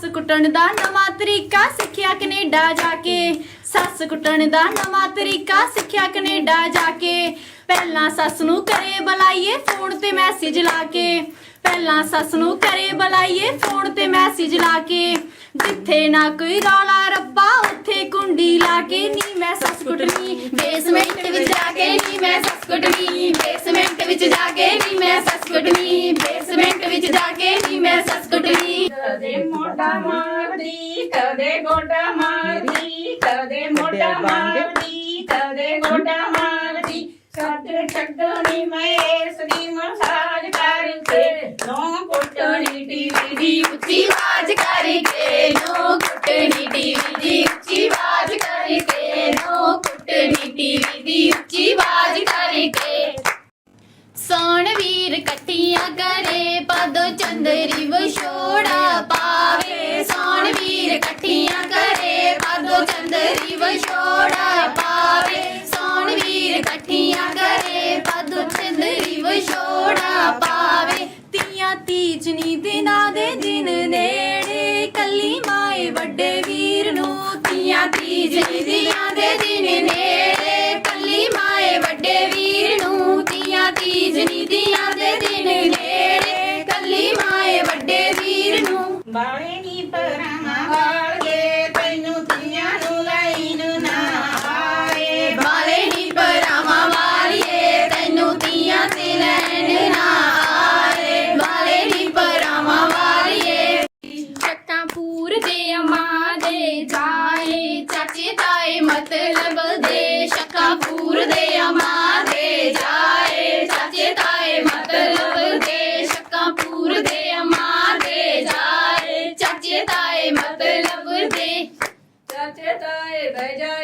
ਸੱਸ ਕੁੱਟਣ ਦਾ ਨਵਾਂ ਤਰੀਕਾ ਸਿੱਖਿਆ ਕੈਨੇਡਾ ਜਾ ਕੇ। ਸੱਸ ਕੁੱਟਣ ਦਾ ਨਵਾਂ ਤਰੀਕਾ ਸਿੱਖਿਆ ਕੈਨੇਡਾ ਜਾ ਕੇ। ਪਹਿਲਾਂ ਸੱਸ ਨੂੰ ਕਰੇ ਬੁਲਾਈਏ ਫੋਨ ਤੇ ਮੈਸੇਜ ਲਾ ਕੇ। ਪਹਿਲਾਂ ਸੱਸ ਨੂੰ ਕਰੇ ਬੁਲਾਈਏ ਫੋਨ ਤੇ ਮੈਸੇਜ ਲਾ ਕੇ। ਜਿੱਥੇ ਨਾ ਕੋਈ ਰੌਲਾ ਰੱਬਾ, ਉੱਥੇ ਕੁੰਡੀ ਲਾ ਕੇ। ਨੀ ਮੈਂ ਸੱਸ ਕੁੱਟਣੀ ਬੇਸਮੈਂਟ ਵਿੱਚ ਜਾ ਕੇ। ਨੀ ਮੈਂ ਸੱਸ ਕੁੱਟਣੀ ਬੇਸਮੈਂਟ ਵਿੱਚ ਜਾ ਕੇ। ਨੀ ਮੈਂ ਸੱਸ ਕੁੱਟਣੀ ਬੇਸਮੈਂਟ ਵਿੱਚ ਜਾ ਕੇ। ਨੀ ਮੈਂ ਸੱਸ ਕੁੱਟਣੀ। ਕਦੇ ਮੋਢਾ ਮਾਰਦੀ ਕਦੇ ਗੋਡਾ ਮਾਰਦੀ ਕਦੇ ਮੋਢਾ ਮਾਰਦੀ ਕਦੇ ਗੋਡਾ ਮਾਰਦੀ। ਛੱਡ ਛੱਡਣੀ ਮੈਂ ਇਸ ਦੀ ਮਸਾਜ ਕਰਕੇ। ਨੋ ਕੁੱਟਣੀ ਟੀਵੀ ਦੀ ਉੱਚੀ ਆਵਾਜ਼ ਕਰਕੇ। ਨੋ ਕੁੱਟਣੀ ਟੀਵੀ ਦੀ ਉੱਚੀ ਆਵਾਜ਼ ਕਰਕੇ। ਨੋ ਕੁੱਟਣੀ ਟੀਵੀ ਦੀ ਉੱਚੀ ਆਵਾਜ਼ ਕਰਕੇ। ਸੋਣ ਵੀਰ ਇਕੱਠੀਆਂ ਕਰੇ ਪਦੋ ਚੰਦਰੀ ਵਿਛੋੜਾ ਤੀਆਂ ਤੀਜਨੀ ਦੇ ਦਿਨ ਨੇੜੇ ਕੱਲੀ ਮਾਏ ਵੱਡੇ ਵੀਰ ਨੂੰ ਤੀਆਂ ਤੀਜਨੀ ਦਿਨਾਂ ਦੇ ਦਿਨ ਨੇੜੇ, ਕੱਲੀ ਮਾਏ ਵੱਡੇ ਵੀਰ ਨੂੰ। ਬਾਲੇ ਦੇ ਅਮਾਂ ਦੇ ਜਾਏ, ਚਾਚੇ ਤਾਏ ਮਤਲਬ ਦੇ, ਸ਼ੱਕਾਂ ਪੂਰ ਦੇ ਅਮਾਂ ਦੇ ਜਾਏ, ਚਾਚੇ ਤਾਏ ਮਤਲਬ ਦੇ, ਸ਼ੱਕਾਂ ਪੂਰ ਦੇ ਅਮਾਂ ਦੇ ਜਾਏ, ਚਾਚੇ ਤਾਏ ਮਤਲਬ ਦੇ। ਚਾਚੇ ਤਾਏ ਬਹਿ ਜਾ